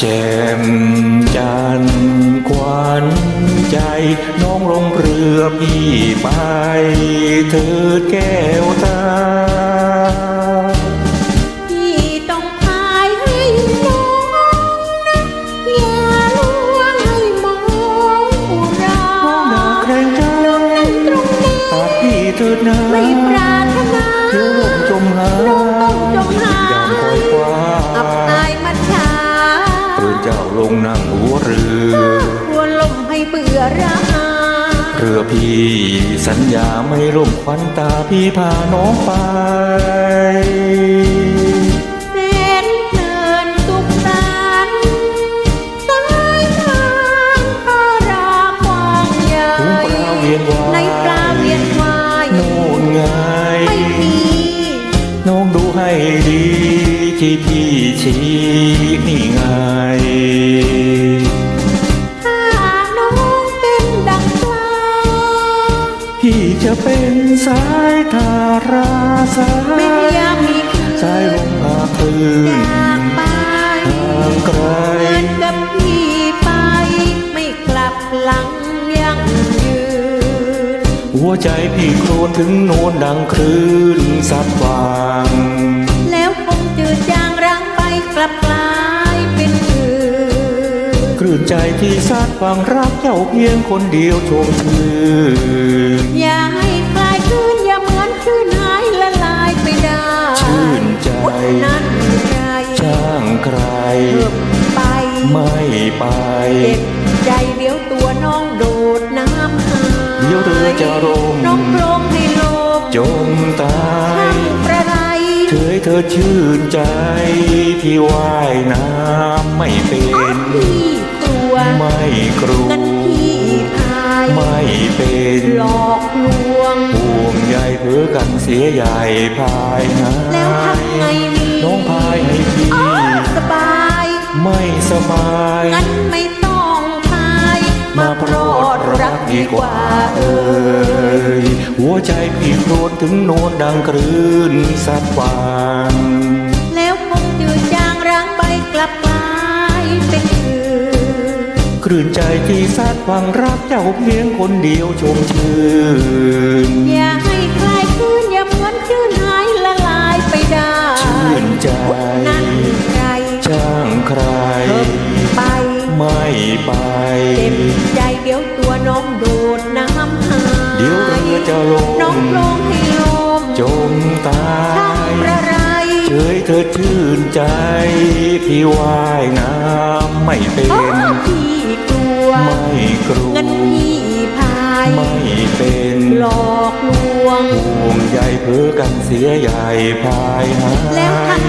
แจ่มจันควันใจน้องลงเรือพี่ไปเธอแก้วตา หัวเรือกลัวลมให้เบื่อราเรือพี่สัญญาไม่ร่มควันตาพี่พาน้องไปแสนเพลินสุขสันต์สายทางพระรากว้างใหญ่ถุงปลาเวียนวายในปลาเวียนวายโน่นไงไม่มีน้องดูให้ดีที่พี่ชี้นี่ไง เป็นสายทาราสาไม่ยอยากมีคืนสายลมพาคลื่นจากไปทางไกลเหมือนกับพี่ไปไม่กลับหลังยังยืน หัวใจพี่โครนถึงโนนดังคลื่นสัดวางแล้วคงจืดจางร้างไปกลับกลายเป็นอื่นคลื่นใจที่สัดฟังรักเจ้าเพียงคนเดียวชมชื่นอ ใครเพิ่มไปไม่ไป เจ็บใจเดี๋ยวตัวน้องโดดน้ำหายเดี๋ยวเรือจะร่มน้องโปรงให้ลมจมตาช่ายงประไรเธอเธอชื่นใจพี่ว่ายน้ำไม่เป็น พี่กลัวไม่กลัวงั้นพี่พายไม่เป็นหลอกลวง ห่วงใยเพื่อกันเสียใหญ่พายหาแล้วทำไงดีน้องพา งั้นไม่ต้องพายมาโปรดรักดีกว่าเอ่ยหัวใจพี่โครนถึงโนนดังคลื่นสัดวางแล้วคงจืดจางร้างไปกลับกลายเป็นอื่นคลื่นใจที่สัดฟังรักเจ้าเพียงคนเดียวชมชื่นอย่าให้คลายคลื่นอย่าเหมือนคลื่น ไม่ไป เจ็บใจเดี๋ยวตัวน้องโดดน้ำหายเดี๋ยวเรือจะลงน้องลงให้ลมจมตาช่างยประไรเฉยเธอชื่นใจ พี่ว่ายน้ำไม่เป็อ๋อนพี่กลัว ไม่กลัวงั้นพี่พายไม่เป็นหลอกลวงห่วงใยเพื่อกันเสียใหญ่พายหาแล้วทำ